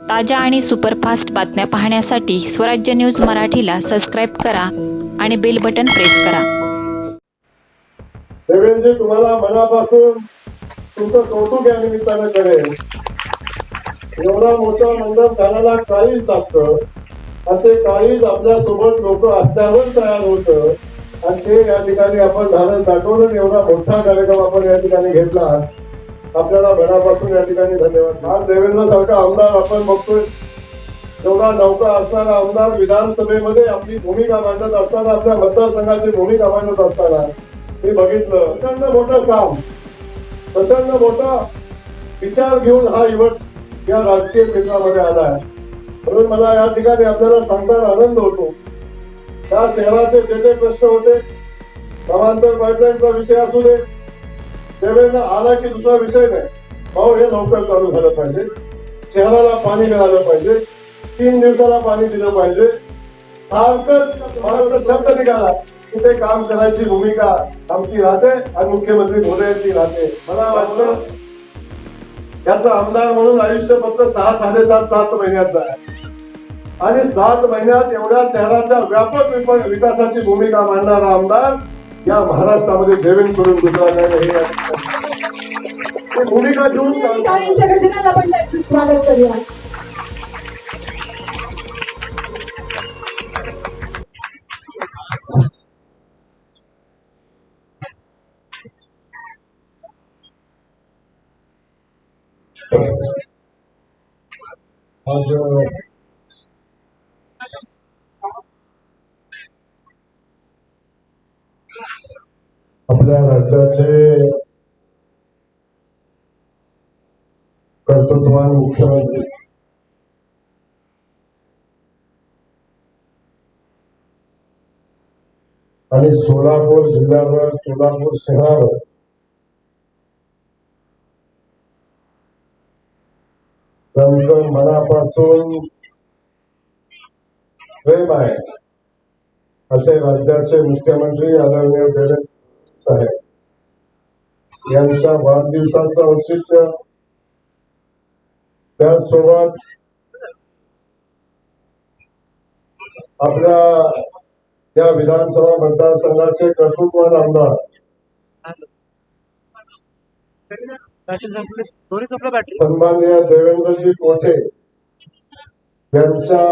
ताज्या आणि सुपरफास्ट बातम्या पाहण्यासाठी स्वराज्य न्यूज मराठीला सबस्क्राईब करा आणि बेल बटन प्रेस करा. देवेंद्रजी म्हणजे तुम्हाला मनापासून तुमचं कौतुक या निमित्तानं करेल. एवढा मोठा मंडळ घालायला काळीच लागतं. आणि ते काळीच आपल्यासोबत लोक असल्यावर तयार होतं. आणि ते या ठिकाणी आपण झालं दाखवलं एवढा मोठा कार्यक्रम आपण या ठिकाणी घेतला. आपल्याला मनापासून या ठिकाणी धन्यवाद. आज देवेंद्र सारखा आमदार आपण बघतोय. जेवढा नौका असणारा आमदार विधानसभेमध्ये आपली भूमिका मांडत असताना आपल्या मतदारसंघाची भूमिका मांडत असताना मी बघितलं. प्रचंड मोठं काम प्रचंड मोठा विचार घेऊन हा युवक या राजकीय क्षेत्रामध्ये आला आहे म्हणून मला या ठिकाणी आपल्याला सांगताना आनंद होतो. त्या शहराचे जे जे प्रश्न होते समांतर पाईपलाईनचा विषय असू दे त्यावेळेला आला की दुसरा विषय नाही. भाऊ हे लवकर चालू झालं पाहिजे. शहराला पाणी मिळालं पाहिजे. तीन दिवसाला पाणी दिलं पाहिजे. सारखं मला शब्द निघाला. की ते काम करायची भूमिका आमची राहते आणि मुख्यमंत्री मोदयांची राहते. मला वाटलं याचं आमदार म्हणून आयुष्य फक्त सहा साडेसात सात महिन्याचं आहे. आणि सात महिन्यात एवढ्या शहराच्या व्यापक विकासाची भूमिका मांडणारा आमदार या महाराष्ट्रामध्ये देवेंद्र सोडून दुसरा नाही हे या ठिकाणी. ते भूमिका घेऊन काम करणार. टाळ्यांच्या गजरात आपण त्यांचं स्वागत करूया आज आपल्या राज्याचे कर्तृत्वान मुख्यमंत्री. आणि सोलापूर जिल्ह्यावर सोलापूर शहरावर त्यांचं मनापासून प्रेम आहे. असे राज्याचे मुख्यमंत्री आदरणीय देवेंद्र साहेब. यांच्या वाढदिवसाचं औचित्य त्यासोबत आपल्या या विधानसभा मतदारसंघाचे कर्तृत्वान आमदार. बॅटरी सन्माननीय देवेंद्रजी कोठे यांच्या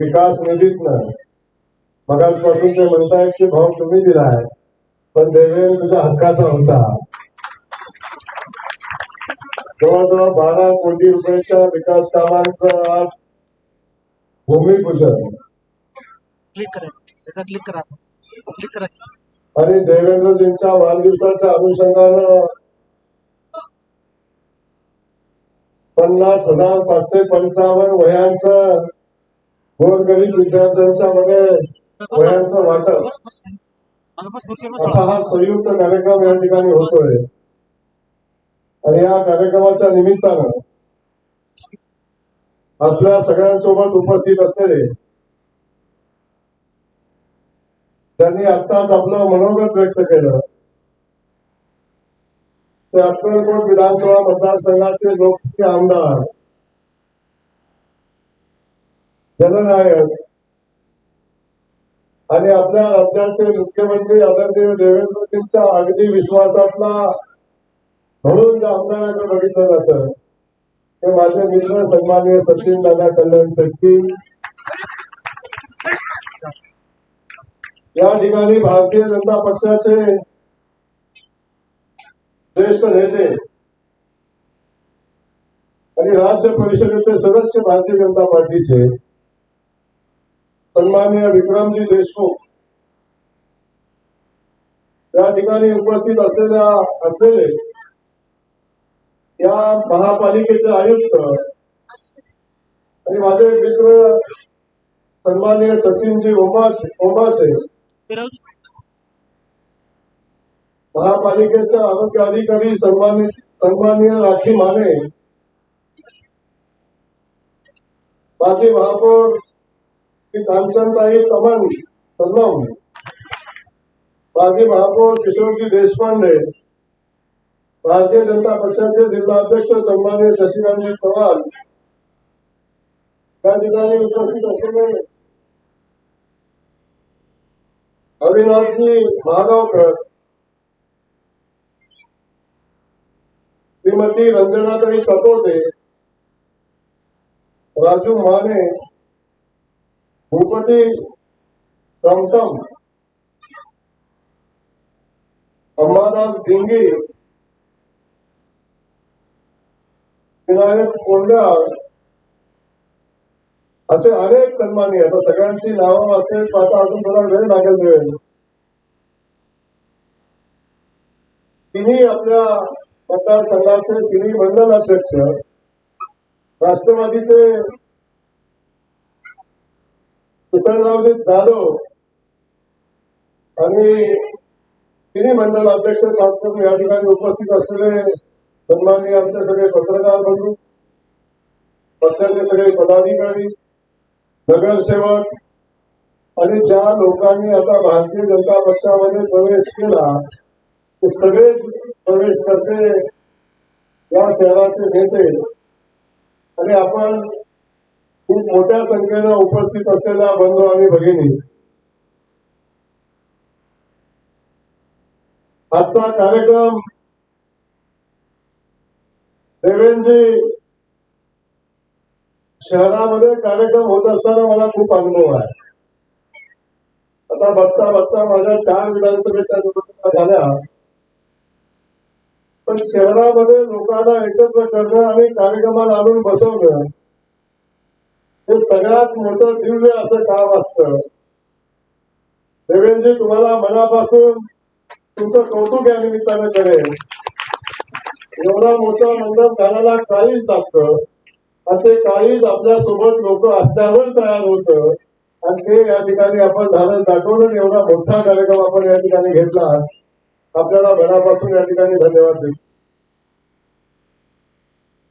विकास निधीतनं मगासपासून ते म्हणतायत की भाऊ तुम्ही दिलाय. पण देवेंद्र तुझ्या हक्काचा होता. जवळजवळ बारा कोटी रुपयाच्या विकास कामांचं आज भूमिपूजन. क्लिक करा. क्लिक करा. क्लिक करा. आणि देवेंद्रजींच्या वाढदिवसाच्या अनुषंगानं पन्नास हजार पाचशे पंचावन्न वह्यांचं गोरगरीब विद्यार्थ्यांच्या मध्ये वह्यांचं वाटप. असा हा संयुक्त कार्यक्रम या ठिकाणी होतोय. आणि या कार्यक्रमाच्या निमित्तानं आपल्या सगळ्यांसोबत उपस्थित असलेले त्यांनी आत्ताच आपलं मनोगत व्यक्त केलं. ते अक्कलकोट विधानसभा मतदारसंघाचे लोकप्रिय आमदार जननायक आणि आपल्या राज्याचे मुख्यमंत्री आदरणीय देवेंद्रजींच्या अगदी विश्वासातला म्हणून ज्या आमदाराकडे बघितलं जातं ते माझे मित्र सन्माननीय सचिन दादा कल्याण शेट्टी. या ठिकाणी भारतीय जनता पक्षाचे ज्येष्ठ नेते आणि राज्य परिषदेचे सदस्य भारतीय जनता पार्टीचे सन्माननीय विक्रमजी देशमुख. या ठिकाणी उपस्थित असलेल्या असलेले या महापालिकेचे आयुक्त आणि माझे मित्र सन्माननीय सचिनजी ओमासे ओमासे महापालिकेचे आरोग्य अधिकारी सन्मानित सन्माननीय राखी माने माजी महापौर श्री कांचनताई तमन कदम माजी महापौर किशोरजी देशपांडे भारतीय जनता पक्षाचे जिल्हाध्यक्ष सन्मान्य शशिकांतजी चव्हाण त्या ठिकाणी उपस्थित असलेले अविनाशजी महागावकर श्रीमती रंजनाताई चकोते राजू माने भूपती टमटम अंबादास भिंगी विनायक कोंडाळ असे अनेक सन्मानी आता सगळ्यांची नावं वाचते आता अजून थोडा वेळ लागेल मिळेल. तिन्ही आपल्या मतदारसंघाचे तिन्ही मंडल अध्यक्ष राष्ट्रवादीचे किसनरावजी जाधव आणि तिन्ही मंडल अध्यक्ष खास करून या ठिकाणी उपस्थित असलेले सन्माननीय आमचे सगळे पत्रकार बंधू पक्षाचे सगळे पदाधिकारी नगरसेवक आणि ज्या लोकांनी आता भारतीय जनता पक्षामध्ये प्रवेश केला ते सगळेच प्रवेश करते या शहराचे नेते. आणि आपण खूप मोठ्या संख्येनं उपस्थित असलेल्या बंधू आणि भगिनी. आजचा कार्यक्रम देवेंद्रजी शहरामध्ये कार्यक्रम होत असताना मला खूप अनुभव आहे. आता बघता बघता माझ्या चार विधानसभेच्या निवडणुका झाल्या. पण शहरामध्ये लोकांना एकत्र करणं आणि कार्यक्रमाला आणून बसवणं हे सगळ्यात मोठं दिव्य असं काम असतं. देवेंद्रजी तुम्हाला मनापासून तुमचं कौतुक या निमित्तानं करेल एवढा मोठा मंडप घालायला काळीच लागतं. आणि ते काहीच आपल्यासोबत लोक असल्यावर तयार होतं. आणि ते या ठिकाणी आपण झालं दाखवलं एवढा मोठा कार्यक्रम आपण या ठिकाणी घेतला. आपल्याला मनापासून या ठिकाणी धन्यवाद देतो.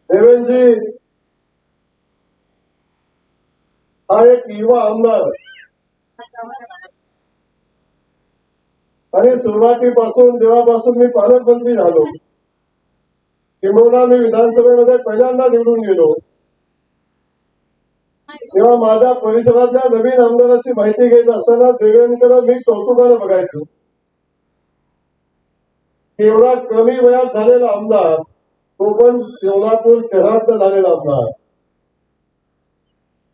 देवेंद्रजी हा एक युवा आमदार. आणि सुरुवातीपासून जेव्हापासून मी पालकमंत्री झालो किंबहुना मी विधानसभेमध्ये पहिल्यांदा निवडून गेलो तेव्हा माझ्या परिसरातल्या नवीन आमदाराची माहिती घेत असताना देवेंद्रकडे मी कौतुकाने बघायचो. एवढा कमी वयात झालेला आमदार तो पण सोलापूर शहरात झालेला आमदार.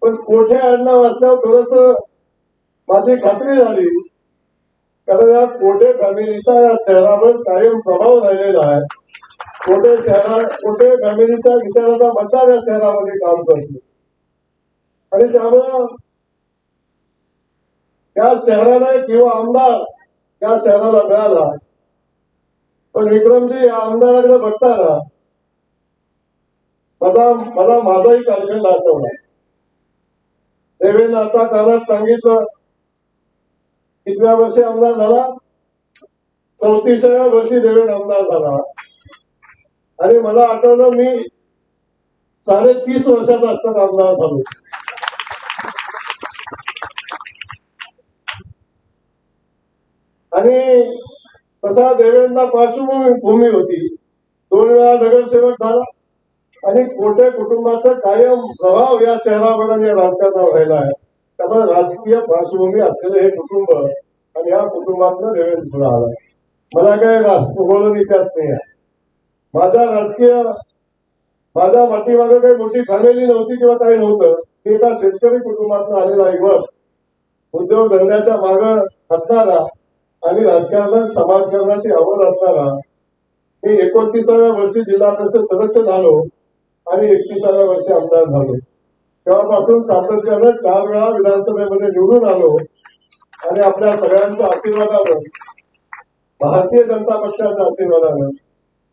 पण कोठे आडनाव असल्यावर थोडस माझी खात्री झाली. कारण या कोठे फॅमिलीचा या शहरावर कायम प्रभाव झालेला आहे. कोठे शहरा कोठे फॅमिलीच्या विचाराचा मतदार या शहरामध्ये काम करतो. आणि त्यामुळं त्या शहराला एक युवा आमदार त्या शहराला मिळाला. पण विक्रमजी या आमदाराकडे बघताना मला मला माझाही कार्यक्रम दाखवला देवेंद्र आता कानात सांगितलं. कितव्या वर्षी आमदार झाला? चौतीसाव्या वर्षी देवेंद्र आमदार झाला. आणि मला आठवलं मी साडे तीस वर्षात असताना आमदार झालो. आणि तसा देवेंद्र पार्श्वभूमी भूमी होती. दोन वेळा नगरसेवक झाला. आणि कोटे कुटुंबाचा कायम प्रभाव या शहरावर आणि या राजकारणावर राहिला आहे. त्यामुळे राजकीय पार्श्वभूमी असलेलं हे कुटुंब आणि या कुटुंबातनं देवेंद्र पुढे आला. मला काय भूगोल इतिहास नाही आहे. माझा राजकीय माझ्या पाठीमागे काही मोठी फॅमिली नव्हती किंवा काही नव्हतं. मी एका शेतकरी कुटुंबातून आलेला युवक उद्योग धंद्याच्या माग असणारा आणि राजकारणात समाजकारणाची आवड असणारा मी एकोणतीसाव्या वर्षी जिल्हा परिषद सदस्य झालो. आणि एकतीसाव्या वर्षी आमदार झालो. तेव्हापासून सातत्यानं चार वेळा विधानसभेमध्ये निवडून आलो आणि आपल्या सगळ्यांच्या आशीर्वादानं भारतीय जनता पक्षाच्या आशीर्वादानं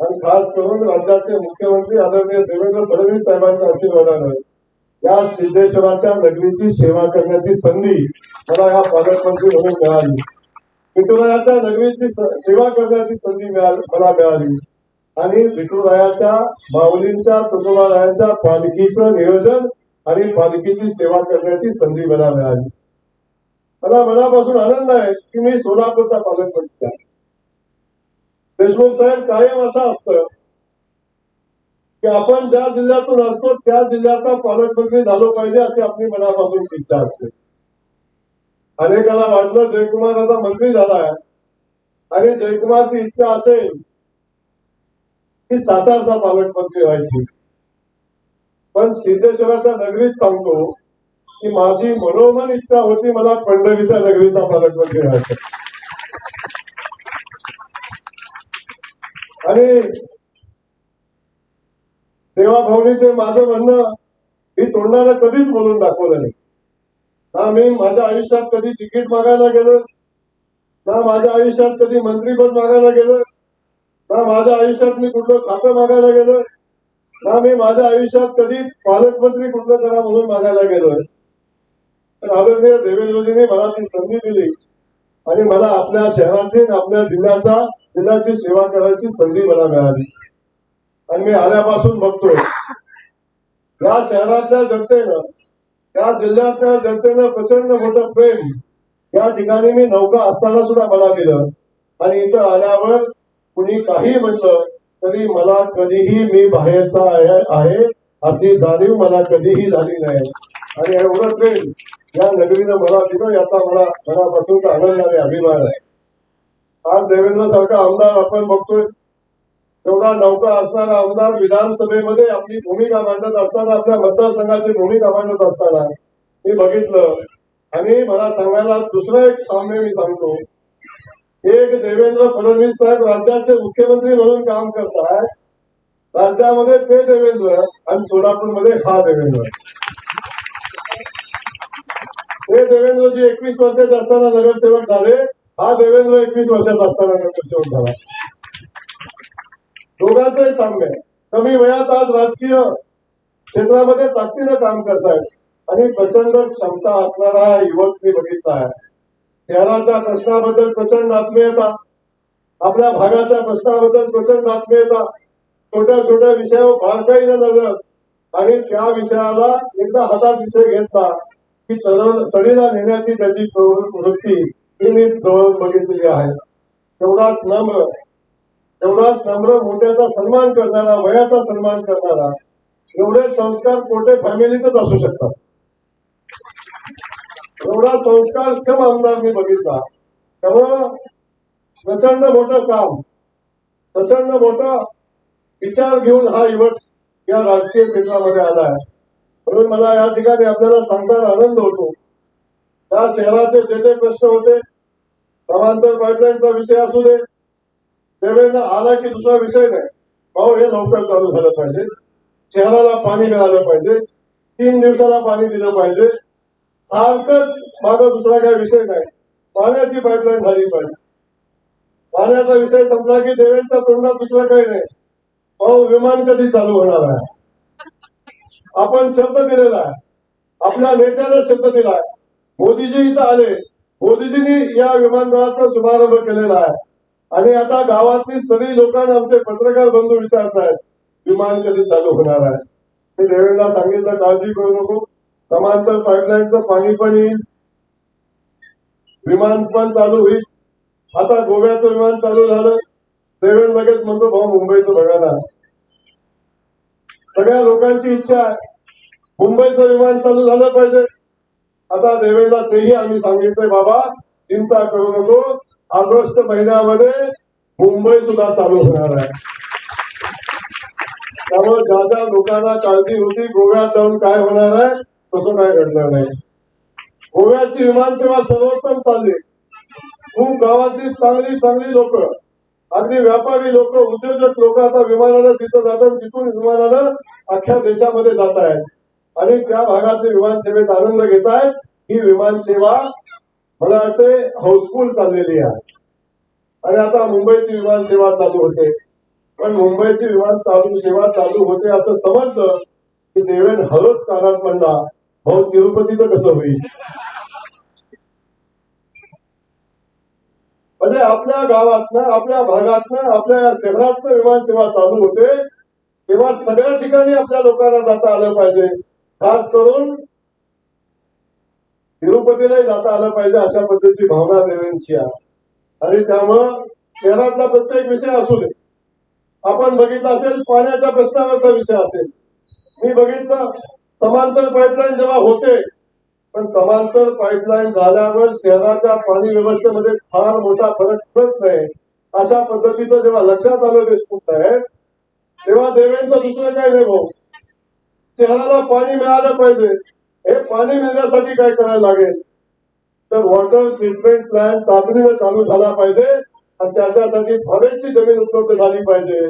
आणि खास करून राज्याचे मुख्यमंत्री आदरणीय देवेंद्र फडणवीस साहेबांच्या आशीर्वादानं या सिद्धेश्वराच्या नगरीची सेवा करण्याची संधी मला या पालकमंत्री म्हणून मिळाली. विठुरायाच्या नगरीची सेवा करण्याची संधी मिळाली मला मिळाली. आणि विठुरायाच्या माऊलींच्या तुकोबारायांच्या पालखीचं नियोजन आणि पालखीची सेवा करण्याची संधी मला मिळाली. मला मनापासून आनंद आहे की मी सोलापूरचा पालकमंत्री आहे देशमुख साहेब कायम असं असतं की आपण ज्या जिल्ह्यातून असतो त्या जिल्ह्याचा पालकमंत्री झालो पाहिजे अशी आपली मनापासून इच्छा असते. अनेकाला वाटलं जयकुमार आता मंत्री झालाय आणि जयकुमारची इच्छा असेल सात सातारचा पालकमंत्री व्हायची पण सिद्धेश्वराच्या नगरीत सांगतो की माझी मनोमन इच्छा होती मला पंढरीच्या नगरीचा पालकमंत्री व्हायचा आणि देवाभाऊनी ते माझं म्हणणं मी तोंडाला कधीच बोलून दाखवलं नाही. ना मी माझ्या आयुष्यात कधी तिकीट मागायला गेलो ना माझ्या आयुष्यात कधी मंत्रीपद मागायला गेलं ना माझ्या आयुष्यात मी कुठलं खातं मागायला गेलोय? ना मी माझ्या आयुष्यात कधी पालकमंत्री कुठलं करा म्हणून मागायला गेलोय? तर आदरणीय देवेंद्रजीने मला ती संधी दिली. आणि मला आपल्या शहराची आपल्या जिल्ह्याचा जिल्ह्याची सेवा करायची संधी मला मिळाली. आणि मी आल्यापासून बघतोय या शहरातल्या जनतेनं त्या जिल्ह्यातल्या जनतेनं प्रचंड मोठं प्रेम. या ठिकाणी मी नौका असताना सुद्धा मला दिलं. आणि इथं आल्यावर कुणी काही म्हटलं तरी मला कधीही मी बाहेरचा आहे अशी जाणीव मला कधीही झाली नाही. आणि एवढं प्रेम या नगरीनं मला दिलं याचा मला मनापासून आनंद आणि अभिमान आहे. आज देवेंद्र सारखा आमदार आपण बघतोय. तेवढा नौका असणारा आमदार विधानसभेमध्ये आपली भूमिका मांडत असताना आपल्या मतदारसंघाची भूमिका मांडत असताना मी बघितलं. आणि मला सांगायला दुसरं एक साम्य मी सांगतो. एक देवेंद्र फडणवीस साहेब राज्याचे मुख्यमंत्री म्हणून काम करत करताय राज्यामध्ये ते देवेंद्र आणि सोलापूरमध्ये हा देवेंद्र. ते देवेंद्रजी एकवीस वर्षाचे असताना नगरसेवक झाले हा देवेंद्र एकवीस वर्षाचा असताना नगरसेवक झाला. दोघांचंही साम्य आहे. कमी वयात आज राजकीय क्षेत्रामध्ये ताकदीनं काम करतायत. आणि प्रचंड क्षमता असणारा युवक मी बघितला आहे. शहराच्या प्रश्नाबद्दल प्रचंड आत्मीयता आपल्या भागाच्या प्रश्नाबद्दल प्रचंड आत्मीयता छोट्या छोट्या विषयावर बारकाईनं नजर. आणि त्या विषयाला एकदा हातात विषय घेतला की तडीला नेण्याची त्याची वृत्ती ही मी जवळ बघितलेली आहे. तेवढाच नम्र तेवढाच नम्र मोठ्याचा सन्मान करणारा वयाचा सन्मान करणारा एवढे संस्कार कोठे फॅमिलीतच असू शकतात? एवढा संस्कारक्षम आमदार मी बघितला? त्यामुळं प्रचंड मोठं काम प्रचंड मोठा विचार घेऊन हा युवक या राजकीय क्षेत्रामध्ये आला आहे. म्हणून मला या ठिकाणी आपल्याला सांगताना आनंद होतो. त्या शहराचे जे जे प्रश्न होते समांतर पाईपलाईनचा विषय असू दे त्यावेळेला आला की दुसरा विषय नाही. भाऊ हे लवकर चालू झालं पाहिजे. शहराला पाणी मिळालं पाहिजे. तीन दिवसाला पाणी दिलं पाहिजे. सारखं माझा दुसरा काही विषय नाही. पाण्याची पाईपलाईन झाली पाहिजे. पाण्याचा विषय संपला की देवेंद्र तोंडात दुसरा काही नाही. भाऊ विमान कधी चालू होणार आहे? आपण शब्द दिलेला आहे. आपल्या नेत्याला शब्द दिलाय मोदीजी इथं आले. मोदीजींनी या विमानतळाचा शुभारंभ केलेला आहे. आणि आता गावातली सगळी लोकांना आमचे पत्रकार बंधू विचारत आहेत विमान कधी चालू होणार आहे? मी देवेंद्रला सांगितलं काळजी करू नको. समांतर पाईपलाईनचं पाणी पण येईल. विमान पण चालू होईल. आता गोव्याचं विमान चालू झालं. देवेंद्र लगेच म्हणतो भाऊ मुंबईचं बघायला सगळ्या लोकांची इच्छा आहे. मुंबईचं विमान चालू झालं पाहिजे. आता देवेंद्र तेही आम्ही सांगितलंय बाबा चिंता करू नको. ऑगस्ट महिन्यामध्ये मुंबई सुद्धा चालू होणार आहे. त्यामुळे ज्या ज्या लोकांना काळजी होती गोव्यात जाऊन काय होणार आहे तसं काय घडणार नाही. गोव्याची विमानसेवा सर्वोत्तम चालली. खूप गावातली चांगली चांगली लोक अगदी व्यापारी लोक उद्योजक लोक आता विमानाला तिथं जातात तिथून विमानाला अख्ख्या देशामध्ये जात आहेत. आणि त्या भागातले विमानसेवेचा आनंद घेत आहेत. ही विमानसेवा मला वाटते हाऊसफुल चाललेली आहे. आणि आता मुंबईची विमानसेवा चालू होते. पण मुंबईची विमान चालू सेवा चालू होते असं समजलं की देवेन हळूच कानात म्हणला भाऊ तिरुपतीचं कसं होईल? म्हणजे आपल्या गावातनं आपल्या भागातनं आपल्या शहरातनं विमानसेवा चालू होते तेव्हा सगळ्या ठिकाणी आपल्या लोकांना जाता आलं पाहिजे. खास करून तिरुपतीलाही जाता आलं पाहिजे अशा पद्धतीची भावना देवेंची आहे. आणि त्यामुळं शहरातला प्रत्येक विषय असू दे. आपण बघितलं असेल पाण्याच्या प्रश्नावरचा विषय असेल. मी बघितलं समांतर पाईपलाईन जेव्हा होते पण समांतर पाईपलाईन झाल्यावर शहराच्या पाणी व्यवस्थेमध्ये फार मोठा फरक पडत नाही. अशा पद्धतीचं जेव्हा लक्षात आलं देशमुख साहेब तेव्हा देवेंचं दुसरं काय नाही भाऊ? शहराला पाणी मिळालं पाहिजे. हे पाणी मिळण्यासाठी काय करायला लागेल? तर वॉटर ट्रीटमेंट प्लॅन तातडीनं चालू झाला पाहिजे आणि त्याच्यासाठी फळेची जमीन उपलब्ध झाली पाहिजे.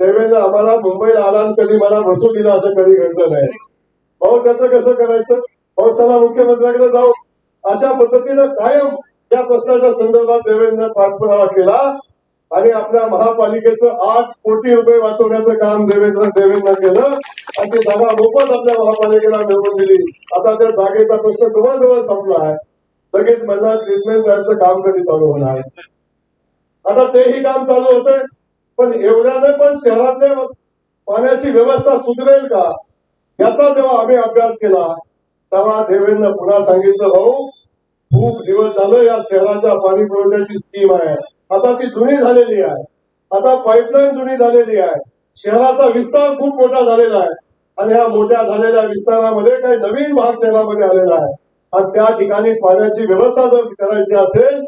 देवेंद्र आम्हाला मुंबईला आला कधी मला बसू दिला असं कधी घडलं नाही. अहो त्याचं कसं करायचं? अहो चला मुख्यमंत्र्यांकडे जाऊ. अशा पद्धतीनं कायम या प्रश्नाच्या संदर्भात देवेंद्र पाठपुरावा केला. आणि आपल्या महापालिकेचं आठ कोटी रुपये वाचवण्याचं काम देवेंद्र देवेंद्र केलं. आणि ती जागा मोफत आपल्या महापालिकेला मिळवून दिली. आता त्या जागेचा प्रश्न जवळजवळ संपला आहे. लगेच मला ट्रीटमेंट प्लॅनचं काम कधी चालू होणार? आता तेही काम चालू होतंय. पण एवढ्याने पण शहरातल्या पाण्याची व्यवस्था सुधरेल का? याचा जेव्हा आम्ही अभ्यास केला तेव्हा देवेंद्र पुन्हा सांगितलं भाऊ खूप दिवस झालं या शहराच्या पाणी पुरवठ्याची स्कीम आहे. आता ती जुनी झालेली आहे. आता पाईपलाईन जुनी झालेली आहे. शहराचा विस्तार खूप मोठा झालेला आहे. आणि ह्या मोठ्या झालेल्या विस्तारामध्ये काही नवीन भाग शहरामध्ये आलेला आहे. आणि त्या ठिकाणी पाण्याची व्यवस्था जर करायची असेल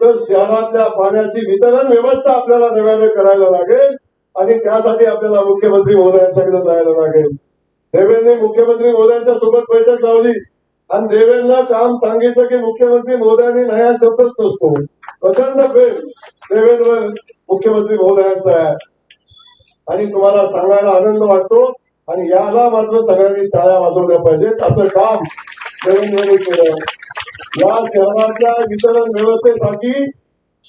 तर शहरातल्या पाण्याची वितरण व्यवस्था आपल्याला नव्याने करायला लागेल. आणि त्यासाठी आपल्याला मुख्यमंत्री महोदयांच्याकडे जायला लागेल. देवेंनी मुख्यमंत्री मोदयांच्या सोबत बैठक लावली. आणि देवेंद्रला काम सांगितलं की मुख्यमंत्री महोदयांनी नया शब्दच नसतो. प्रचंड प्रेम देवेंद्र मुख्यमंत्री महोदयांचा आहे. आणि तुम्हाला सांगायला आनंद वाटतो आणि याला मात्र सगळ्यांनी टाळ्या वाजवल्या पाहिजेत. असं काम देवेंद्रने केलं. या शहराच्या वितरण व्यवस्थेसाठी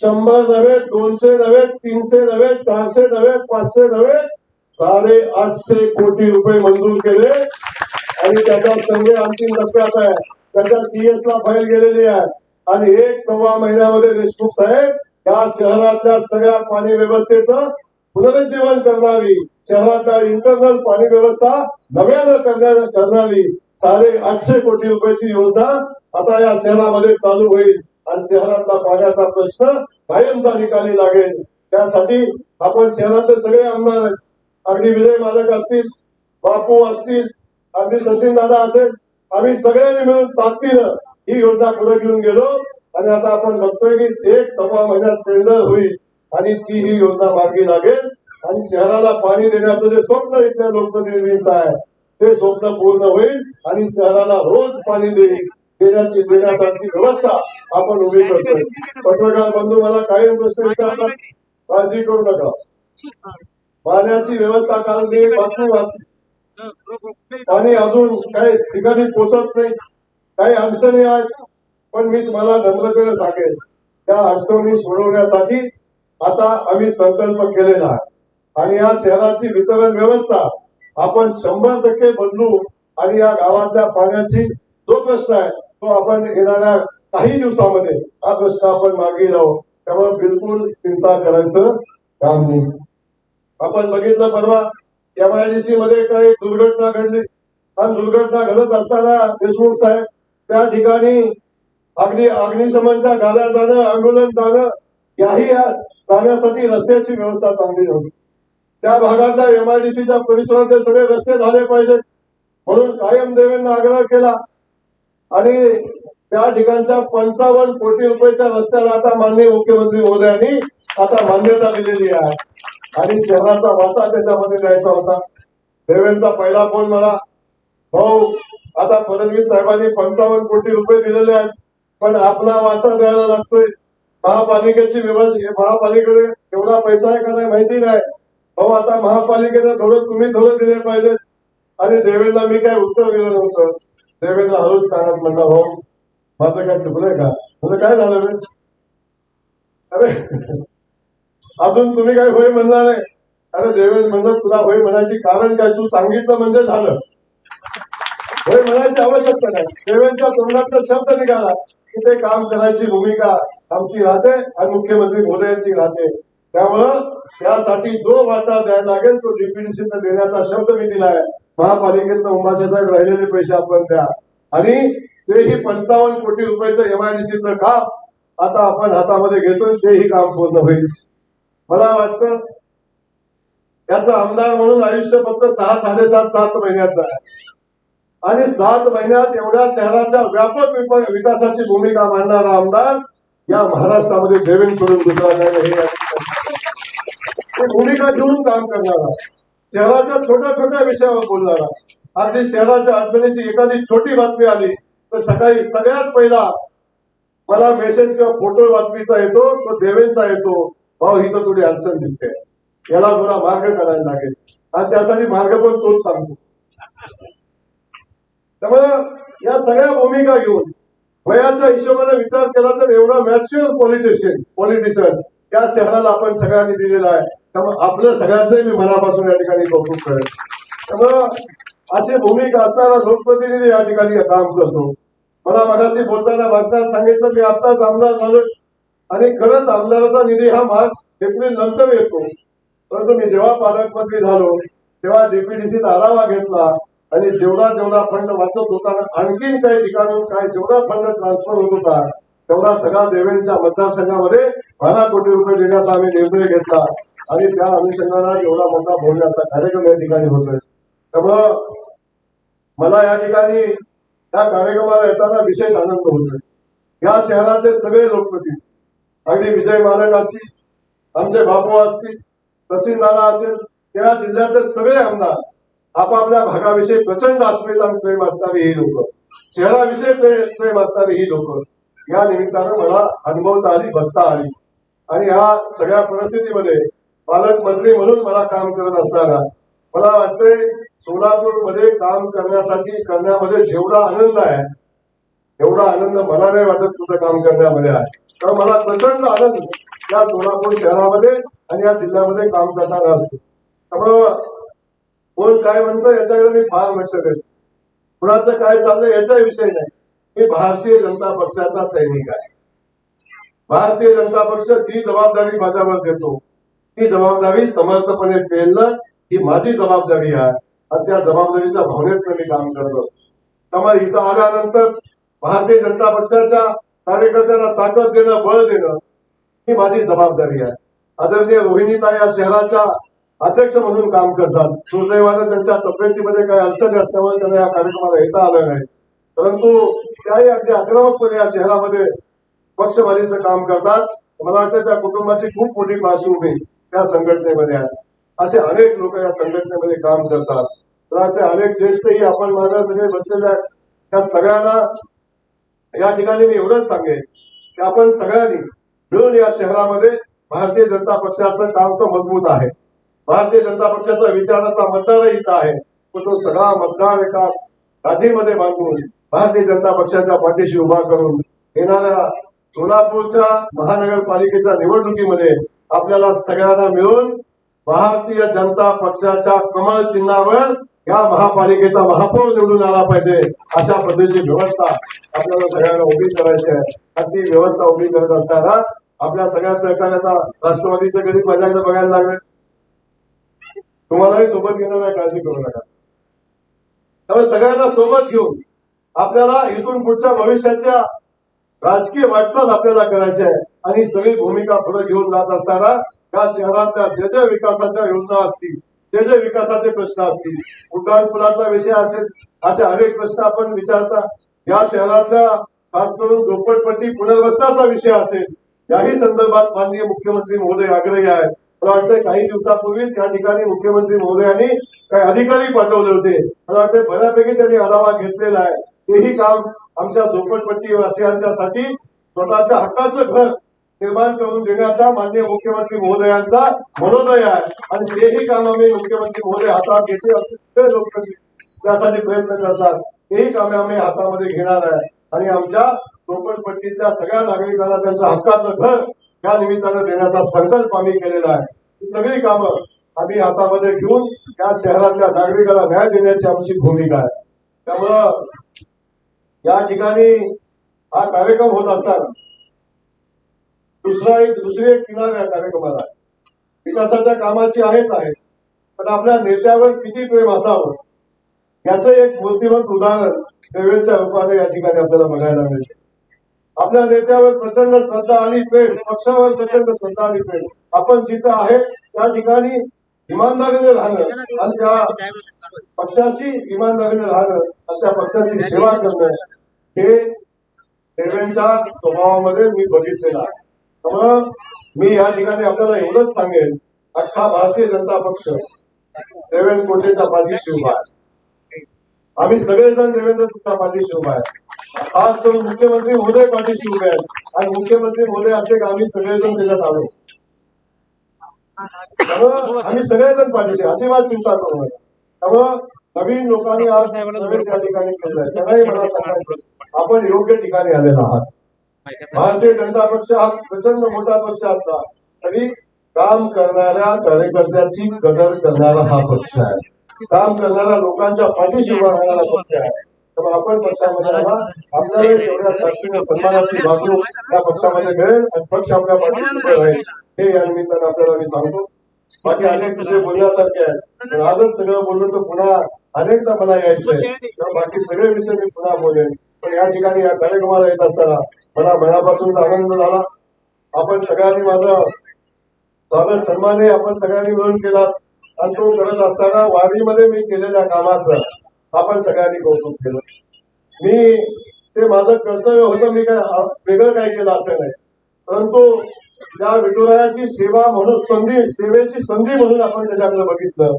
शंभर नव्हे दोनशे नव्हे तीनशे नव्हे चारशे नव्हे पाचशे नव्हे साडे आठशे कोटी रुपये मंजूर केले आणि त्याचा सर्वे अंतिम टप्प्यात आहे. त्याच्या टीएस ला फाईल गेलेली आहे. आणि एक सव्वा महिन्यामध्ये देशमुख साहेब या शहरातल्या सगळ्या पाणी व्यवस्थेचं पुनरुज्जीवन करणारी शहरातल्या इंटरनल पाणी व्यवस्था नव्यानं करणारी साडे आठशे कोटी रुपयाची योजना आता या शहरामध्ये चालू होईल. आणि शहरातला पाण्याचा प्रश्न कायमचा निकाली लागेल. त्यासाठी आपण शहरातले सगळे आमदार आहेत. अगदी विजय मालक असतील बापू असतील अगदी सचिन दादा असेल आम्ही सगळ्यांनी मिळून ताकदीनं ही योजना पुढे घेऊन गेलो. आणि आता आपण बघतोय की एक सव्वा महिन्यात टेंडर होईल आणि ती ही योजना मार्गी लागेल. आणि शहराला पाणी देण्याचं जे स्वप्न इथल्या लोकप्रतिनिधींचं आहे ते स्वप्न पूर्ण होईल आणि शहराला रोज पाणी देईल देण्याची देण्यासारखी व्यवस्था आपण उभी करतोय. पत्रकार बंधू मला काही प्रश्न विचारतात? काळजी करू नका. पाण्याची व्यवस्था काल मी बातमी वाचली पाणी अजून काही ठिकाणी पोचत नाही. काही अडचणी आहेत पण मी तुम्हाला नम्रतेने सांगेन त्या अडचणी सोडवण्यासाठी आता आम्ही संकल्प केलेला आहे. आणि या शहराची वितरण व्यवस्था आपण शंभर टक्के बदलू आणि या गावातल्या पाण्याची जो प्रश्न आहे तो आपण येणाऱ्या काही दिवसामध्ये हा प्रश्न आपण मागे लावू. त्यामुळे बिलकुल चिंता करायचं काम नाही. आपण बघितलं परवा एमआयडीसी मध्ये काही दुर्घटना घडली. आणि दुर्घटना घडत असताना देशमुख साहेब त्या ठिकाणी अगदी अग्निशमनच्या गाड्या जाणं अँब्युलन्स जाणं याही जाण्यासाठी रस्त्याची व्यवस्था चांगली नव्हती. त्या भागातल्या एमआयडीसीच्या परिसरातले सगळे रस्ते झाले पाहिजेत. म्हणून कायम देवेंना आग्रह केला. आणि त्या ठिकाणच्या पंचावन्न कोटी रुपयाच्या रस्त्याला आता माननीय मुख्यमंत्री महोदयांनी आता मान्यता दिलेली आहे. आणि शहराचा वाटा त्याच्यामध्ये द्यायचा होता. देवेंचा पहिला फोन मला भाऊ आता फडणवीस साहेबांनी पंचावन्न कोटी रुपये दिलेले आहेत पण आपला वाटा द्यायला लागतोय. महापालिकेची व्यवस्था महापालिकेकडे एवढा पैसा आहे का नाही माहिती नाही. भाऊ आता महापालिकेनं थोडं तुम्ही थोडं दिले पाहिजे. आणि देवेंद्रला मी काय उत्तर दिलं नव्हतं. देवेंद्र हळूच कानात म्हणला भाऊ माझं काय चुकलंय का? तुझं काय झालं अरे अजून तुम्ही काय होय म्हणला नाही. अरे देवेंद्र म्हणलं तुला होय म्हणायची कारण काय? तू सांगितलं म्हणजे झालं. होय म्हणायची आवश्यकता नाही. देवेंद्रच्या तोंडातला शब्द निघाला की ते काम करायची भूमिका आमची राहते आणि मुख्यमंत्री मोदयांची राहते. त्यामुळं त्यासाठी जो वाटा द्यायला लागेल तो डीपीडीसीनं देण्याचा शब्द मी दिलाय महापालिकेतनं उमाशे साहेब राहिलेले पैसे आपण द्या. आणि तेही पंचावन्न कोटी रुपयाचं एमआयडीसीचं काम आता आपण हातामध्ये घेतोय तेही काम पूर्ण होईल. मला वाटतं त्याचं आमदार म्हणून आयुष्य फक्त सहा साडेसात सात महिन्याचं आहे. आणि सात महिन्यात एवढ्या शहराच्या व्यापक विकासाची भूमिका मांडणारा आमदार या महाराष्ट्रामध्ये देवेन सोडून दुसरा हे ते भूमिका घेऊन काम करणारा शहराच्या छोट्या छोट्या विषयावर बोलणारा. अगदी शहराच्या अडचणीची एखादी छोटी बातमी आली तर सकाळी सगळ्यात पहिला मला मेसेज किंवा फोटो बातमीचा येतो तो देवेंचा येतो. भाऊ ही तर थोडी अडचण दिसते. याला थोडा मार्ग काढायला लागेल. आणि त्यासाठी मार्ग पण तोच सांगतो. त्यामुळे या सगळ्या भूमिका घेऊन वयाच्या हिशोबाने विचार केला तर एवढा मॅच्युअर पॉलिटिशियन पॉलिटिशियन या शहराला आपण सगळ्यांनी दिलेला आहे. त्यामुळे आपलं सगळ्यांचंही मी मनापासून या ठिकाणी कौतुक करेल त्यामुळं अशी भूमिका असणारा लोकप्रतिनिधी या ठिकाणी काम करतो. मला मगाशी बोलताना भाषणात सांगितलं मी आताच आमदार झालो. आणि खरंच आमदाराचा निधी हा मार्च एप्रिल नंतर येतो. परंतु मी जेव्हा पालकमंत्री झालो तेव्हा डीपीडीसीत आढावा घेतला आणि जेवढा जेवढा फंड वाचत होता आणखीन काही ठिकाणून काय जेवढा फंड ट्रान्सफर होत होता तेवढा सगळा देवेंच्या मतदारसंघामध्ये बारा कोटी रुपये देण्याचा आम्ही निर्णय घेतला. आणि त्या अनुषंगाने एवढा मोठा बोलण्याचा कार्यक्रम या ठिकाणी होतोय. त्यामुळं मला या ठिकाणी या कार्यक्रमाला येताना विशेष आनंद होतोय. या शहरातले सगळे लोकप्रतिनिधी अगदी विजय मालक असतील आमचे बापू असतील सचिन दादा असेल त्या जिल्ह्यातले सगळे आमदार आपापल्या भागाविषयी प्रचंड अस्मिता प्रेम असणारी ही लोक शहराविषयी प्रेम असणारी ही लोक या निमित्तानं मला अनुभवता आली बघता आली. आणि ह्या सगळ्या परिस्थितीमध्ये पालकमंत्री म्हणून मला काम करत असताना मला वाटतंय सोलापूरमध्ये काम करण्यासाठी करण्यामध्ये जेवढा आनंद आहे एवढा आनंद मला नाही वाटत तुझं काम करण्यामध्ये आहे. तर मला प्रचंड आनंद या सोलापूर शहरामध्ये आणि या जिल्ह्यामध्ये काम करताना असतो. त्यामुळं कोण काय म्हणतो याच्याकडे मी फार लक्ष देतो कुणाचं काय चाललंय याचा विषय नाही. मी भारतीय जनता पक्षाचा सैनिक आहे. भारतीय जनता पक्ष जी जबाबदारी माझ्यावर देतो ती जबाबदारी समर्थपणे पेलणं ही माझी जबाबदारी आहे. आणि त्या जबाबदारीच्या भावनेत मी काम करत असतो. त्यामुळे इथं आल्यानंतर भारतीय जनता पक्षाच्या कार्यकर्त्यांना ताकद देणं बळ देणं ही माझी जबाबदारी आहे. आदरणीय रोहिणीताई या शहराच्या अध्यक्ष म्हणून काम करतात. दुर्दैवानं त्यांच्या तब्येतीमध्ये काही अडचणी असल्यामुळे त्यांना या कार्यक्रमाला येता आलं नाही. परंतु त्याही अगदी आक्रमकपणे या शहरामध्ये पक्षवादीचं काम करतात. मला वाटतं त्या कुटुंबाची खूप मोठी पार्श्वभूमी त्या संघटनेमध्ये आहे. असे अनेक लोक या संघटनेमध्ये काम करतात. मला वाटतं अनेक ज्येष्ठही आपण माझ्या सगळे बसलेले आहेत. त्या सगळ्यांना या ठिकाणी मी एवढंच सांगेन की आपण सगळ्यांनी मिळून या शहरामध्ये भारतीय जनता पक्षाचं काम तर मजबूत आहे. भारतीय जनता पक्षाचा विचाराचा मतदार इथं आहे. पण तो सगळा मतदार एका गाठीमध्ये बांधून भारतीय जनता पक्षाच्या पाठीशी उभा करून येणाऱ्या सोलापूरच्या महानगरपालिकेच्या निवडणुकीमध्ये आपल्याला सगळ्यांना मिळून भारतीय जनता पक्षाच्या कमळ चिन्हावर या महापालिकेचा महापौर निवडून आला पाहिजे अशा पद्धतीची व्यवस्था आपल्याला सगळ्यांना उभी करायची आहे. आणि ती व्यवस्था उभी करत असताना आपल्या सगळ्या सहकार्याचा राष्ट्रवादीचं गणित माझ्याकडे बघायला लागले. तुम्हालाही सोबत घेणार काळजी करू नका. त्यामुळे सगळ्यांना सोबत घेऊन आपल्याला इथून पुढच्या भविष्याच्या राजकीय वाटचाल आपल्याला करायची आहे. आणि सगळी भूमिका पुढे घेऊन जात असताना या शहरातल्या ज्या ज्या विकासाच्या योजना असतील ते जे विकासाचे प्रश्न असतील उड्डाणपुलाचा विषय असेल असे अनेक प्रश्न आपण विचारता या शहरातल्या खास करून झोपडपट्टी पुनर्वसनाचा विषय असेल याही संदर्भात माननीय मुख्यमंत्री महोदय आग्रही आहेत. मला वाटतं काही दिवसापूर्वीच या ठिकाणी मुख्यमंत्री महोदयांनी काही अधिकारी पाठवले होते. मला वाटतं बऱ्यापैकी त्यांनी आढावा घेतलेला आहे. तेही काम आमच्या झोपडपट्टी वासियांच्यासाठी स्वतःच्या हक्काचं घर निर्माण करून देण्याचा माननीय मुख्यमंत्री महोदयांचा मनोदय आहे. आणि तेही काम आम्ही मुख्यमंत्री महोदय हातात घेते असे सगळे त्यासाठी प्रयत्न करतात. तेही कामे आम्ही हातामध्ये घेणार आहे. आणि आमच्या झोपडपट्टीतल्या सगळ्या नागरिकांना त्यांचं हक्काचं घर या निमित्तानं देण्याचा संकल्प आम्ही केलेला आहे. ही सगळी कामं आम्ही हातामध्ये घेऊन या शहरातल्या नागरिकांना न्याय देण्याची आमची भूमिका आहे. त्यामुळं या ठिकाणी हा कार्यक्रम होत असताना दुसरा एक दुसरी एक किनार या कार्यक्रमाला विकासाच्या कामाची आहेच आहे. पण आपल्या नेत्यावर किती प्रेम असावं? याचं एक मूर्तिमंत उदाहरण देवेंच्या रूपाने या ठिकाणी आपल्याला बघायला मिळते. आपल्या नेत्यावर प्रचंड श्रद्धा आणि प्रेम पक्षावर प्रचंड श्रद्धा आणि प्रेम. आपण जिथं आहे त्या ठिकाणी इमानदारीने राहणं आणि त्या पक्षाशी इमानदारीने राहणं आणि त्या पक्षाची सेवा करणं हे देवेंच्या स्वभावामध्ये मी बघितलेलं आहे. त्यामुळं मी या ठिकाणी आपल्याला एवढंच सांगेन अख्खा भारतीय जनता पक्ष देवेंद्र कोटेच्या पाठीशी उभा आहे आम्ही सगळेजण देवेंद्र तुमच्या पाठीशी उभा आहे खास करून मुख्यमंत्री महोदय पाठीशी उभे आहेत आणि मुख्यमंत्री महोदय असले का आम्ही सगळेजण त्याच्यात आलो त्यामुळं आम्ही सगळेजण पाठीशी अजिबात चिंता करू नये त्यामुळं नवीन लोकांनी आज प्रवेश या ठिकाणी केलंय त्यांनाही मला सांगायचं आपण योग्य ठिकाणी आलेला आहात. भारतीय जनता पक्ष हा प्रचंड मोठा पक्ष असला तरी काम करणाऱ्या कार्यकर्त्याची कदर करणारा हा पक्ष आहे. काम करणाऱ्या लोकांच्या पाठीशी उभा राहणारा पक्ष आहे. तर आपण पक्षामध्ये आपल्याला एवढ्या ताकदीने सन्मानाची बाजू या पक्षामध्ये मिळेल आणि पक्ष आपल्या पाठीशी उभे राहील. हे या निमित्तानं आपल्याला मी सांगतो. बाकी अनेक विषय बोलण्यासारखे आहेत. पण आजच सगळं बोललो तर पुन्हा अनेकदा मला यायचंय. बाकी सगळे विषय मी पुन्हा बोलेन. पण या ठिकाणी या कार्यक्रमाला येत असताना मला मनापासून आनंद झाला. आपण सगळ्यांनी माझा स्वागत सन्माने आपण सगळ्यांनी मिळून केला. आणि तो करत असताना वारीमध्ये मी केलेल्या कामाचं आपण सगळ्यांनी कौतुक केलं. मी ते माझं कर्तव्य होतं मी काय वेगळं काय केलं असं नाही. परंतु त्या विठुरायाची सेवा म्हणून संधी सेवेची संधी म्हणून आपण त्याच्याकडे बघितलं.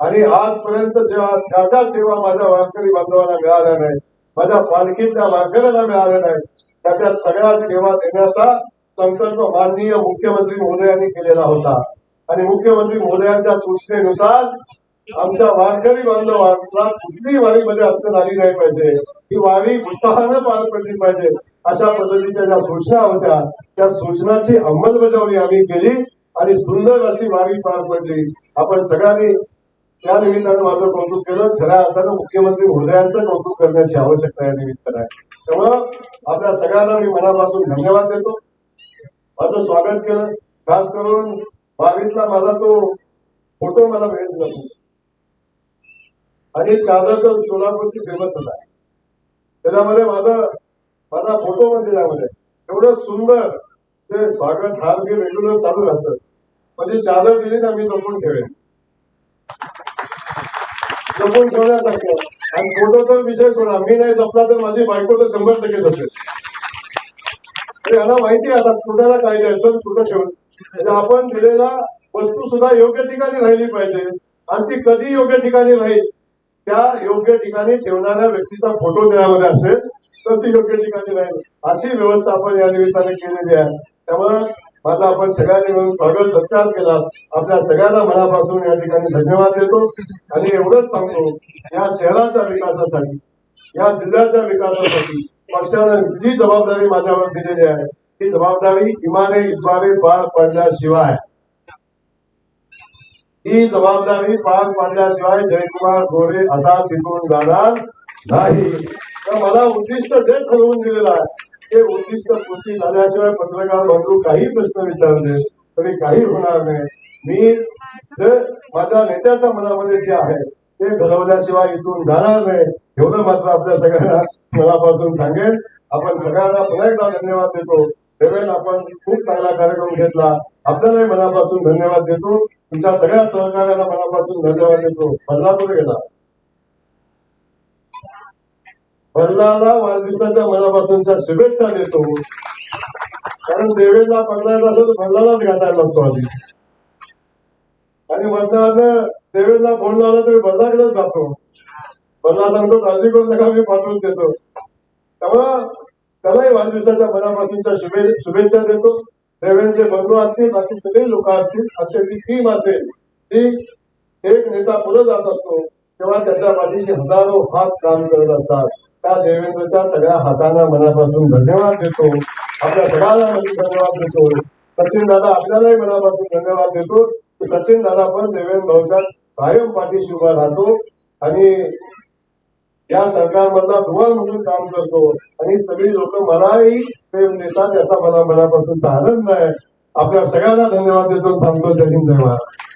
आणि आजपर्यंत ज्या त्या त्या सेवा माझ्या वारकरी बांधवांना मिळाल्या नाही माझ्या पालखीतल्या वारकऱ्यांना मिळाल्या नाही त्याच्या सगळ्या सेवा देण्याचा संकल्प माननीय मुख्यमंत्री महोदयांनी केलेला होता. आणि मुख्यमंत्री महोदयांच्या सूचनेनुसार आमच्या वारकरी बांधवांना कुठलीही वारीमध्ये अडचण आली नाही पाहिजे. ही वारी उत्साहानं पार पडली पाहिजे. अशा पद्धतीच्या ज्या सूचना होत्या त्या सूचनाची अंमलबजावणी आम्ही केली आणि सुंदर अशी वारी पार पडली. आपण सगळ्यांनी त्या निमित्तानं माझं कौतुक केलं. खऱ्या अर्थानं मुख्यमंत्री महोदयांचं कौतुक करण्याची आवश्यकता या निमित्तानं आहे. त्यामुळं आपल्या सगळ्यांना मी मनापासून धन्यवाद देतो. माझं स्वागत केलं. खास करून बावीतला माझा तो फोटो मला भेट जातो आणि चादर तर सोलापूरची फेमसच आहे. त्याच्यामध्ये माझं माझा फोटो म्हणजे त्यामध्ये एवढं सुंदर ते स्वागत हार हे रेग्युलर चालू राहतं. म्हणजे चादर दिली ना मी जपून ठेवेन. जपून ठेवण्यासारखं. आणि फोटोचा विषय सोडा. मी नाही जपला तर माझी बायको तर शंभर टक्के जपेल. तर माहिती आहे आता कुणाला काय द्यायचं कुठं ठेवून. म्हणजे आपण दिलेला वस्तू सुद्धा योग्य ठिकाणी राहिली पाहिजे. आणि ती कधी योग्य ठिकाणी राहील त्या योग्य ठिकाणी ठेवणाऱ्या व्यक्तीचा फोटो त्यामध्ये असेल तर ती योग्य ठिकाणी राहील. अशी व्यवस्था आपण या निमित्ताने केलेली आहे. त्यामुळं माझा आपण सगळ्यांनी मिळून स्वागत सत्कार केला. आपल्या सगळ्यांना मनापासून या ठिकाणी धन्यवाद देतो. आणि एवढंच सांगतो या शहराच्या विकासासाठी या जिल्ह्याच्या विकासासाठी पक्षानं जी जबाबदारी माझ्यावर दिलेली आहे ती जबाबदारी इमाने इतवारे पार पडल्याशिवाय. ही जबाबदारी पार पाडल्याशिवाय जयकुमार गोरे असा चितून जाणार नाही. तर मला उद्दिष्ट जे ठरवून दिलेलं आहे. ते उद्दिष्ट पूर्ती झाल्याशिवाय पत्रकार बंधू काही प्रश्न विचारले तरी काही होणार नाही. मी जर माझ्या नेत्याच्या मनामध्ये जे आहे ते घडवल्याशिवाय इथून जाणार नाही. एवढं मात्र आपल्या सगळ्यांना मनापासून सांगेल आपण सगळ्यांना पुन्हा एकदा धन्यवाद देतो. देवेन आपण खूप चांगला कार्यक्रम घेतला. आपल्यालाही मनापासून धन्यवाद देतो. तुमच्या सगळ्या सहकार्याला मनापासून धन्यवाद देतो. बदलापूर गेला. बदलाला वाढदिवसाच्या मनापासूनच्या शुभेच्छा देतो. कारण देवेला पकडायचा असेल तर बदलालाच घाटायला लागतो आधी आणि मधनं देवेला फोन लावला तरी बदलाकडेच जातो. बदला सांगतो काळजी करून नका मी पाठवून देतो. तेव्हा त्यालाही वाढदिवसाच्या मनापासूनच्या शुभे शुभेच्छा देतो. देवेंचे बंधू असतील बाकी सगळे लोक असतील अत्यंत टीम असेल ती एक नेता पुढे जात असतो. तेव्हा त्याच्या पाठीशी हजारो हात काम करत असतात. त्या देवेंद्रच्या सगळ्या हातांना मनापासून धन्यवाद देतो. आपल्या सगळ्यांना मी धन्यवाद देतो. सचिन दादा आपल्यालाही मनापासून धन्यवाद देतो. की सचिन दादा पण देवेंद्र भाऊच्या कायम पाठीशी उभा राहतो. आणि या सरकारमधला दुवा म्हणून काम करतो. आणि सगळी लोक मलाही प्रेम देतात याचा मला मनापासून आनंद आहे. आपल्या सगळ्यांना धन्यवाद देतो. थांबतो. जय हिंद जय महाराज.